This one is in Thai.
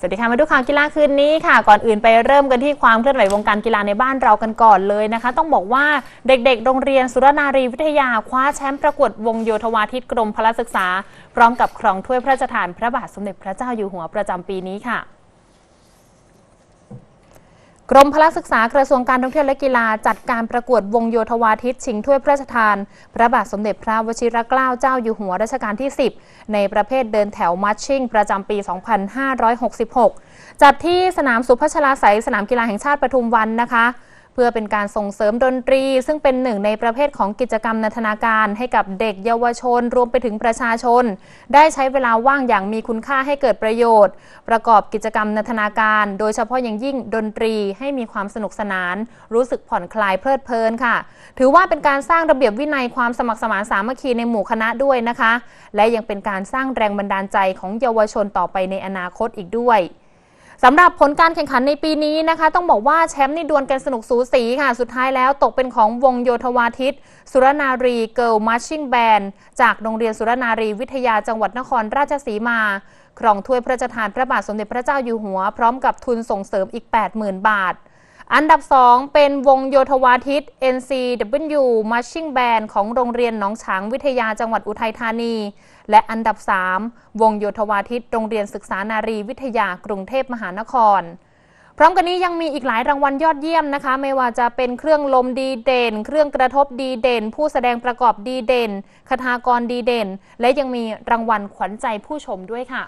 สวัสดีค่ะมาดูข่าวกีฬาคืนนี้ค่ะ ก่อนอื่นไปเริ่มกันที่ความเคลื่อนไหววงการกีฬาในบ้านเรากันก่อนเลยนะคะ ต้องบอกว่าเด็กๆ โรงเรียนสุรนารีวิทยาคว้าแชมป์ประกวดวงโยธวาทิตกรมพละศึกษา พร้อมกับครองถ้วยพระราชทานพระบาทสมเด็จพระเจ้าอยู่หัวประจำปีนี้ค่ะ กรมพละศึกษากระทรวงการท่องเที่ยวและกีฬาจัดการประกวดวงโยธวาทิตชิงถ้วยพระราชทาน พระบาทสมเด็จพระวชิรเกล้าเจ้าอยู่หัวรัชกาลที่ 10 ในประเภทเดินแถวมัชชิ่ง ประจำปี 2566 จัดที่สนามสุพัชลาไสยสนามกีฬาแห่งชาติปทุมวันนะคะ พื่อเป็นการส่งเสริมดนตรี ซึ่งเป็นหนึ่งในประเภทของกิจกรรมนันทนาการให้กับเด็กเยาวชน รวมไปถึงประชาชน ได้ใช้เวลาว่างอย่างมีคุณค่าให้เกิดประโยชน์ ประกอบกิจกรรมนันทนาการ โดยเฉพาะอย่างยิ่งดนตรีให้มีความสนุกสนาน รู้สึกผ่อนคลายเพลิดเพลินค่ะ ถือว่าเป็นการสร้างระเบียบวินัยความสมัครสมานสามัคคีในหมู่คณะด้วยนะคะ และยังเป็นการสร้างแรงบันดาลใจของเยาวชนต่อไปในอนาคตอีกด้วย สำหรับผลการแข่งขันในปีนี้นะคะ ต้องบอกว่าแชมป์นี่ดวลกันสนุกสูสีค่ะ สุดท้ายแล้วตกเป็นของวงโยธวาทิต สุรนารีเกิร์ลมาร์ชิ่งแบนจากโรงเรียนสุรนารีวิทยาจังหวัดนครราชสีมา ครองถ้วยพระราชทานพระบาทสมเด็จพระเจ้าอยู่หัว พร้อมกับทุนส่งเสริมอีก 80,000 บาท อันดับ 2 เป็นวงโยธวาทิต NCW Marching Band ของโรงเรียนหนองฉางวิทยาจังหวัดอุทัยธานี และอันดับ 3 วงโยธวาทิต โรงเรียนศึกษานารีวิทยากรุงเทพมหานคร พร้อมกันนี้ยังมีอีกหลายรางวัลยอดเยี่ยมนะคะ ไม่ว่าจะเป็นเครื่องลมดีเด่น เครื่องกระทบดีเด่น ผู้แสดงประกอบดีเด่น คทากรดีเด่น และยังมีรางวัลขวัญใจผู้ชมด้วยค่ะ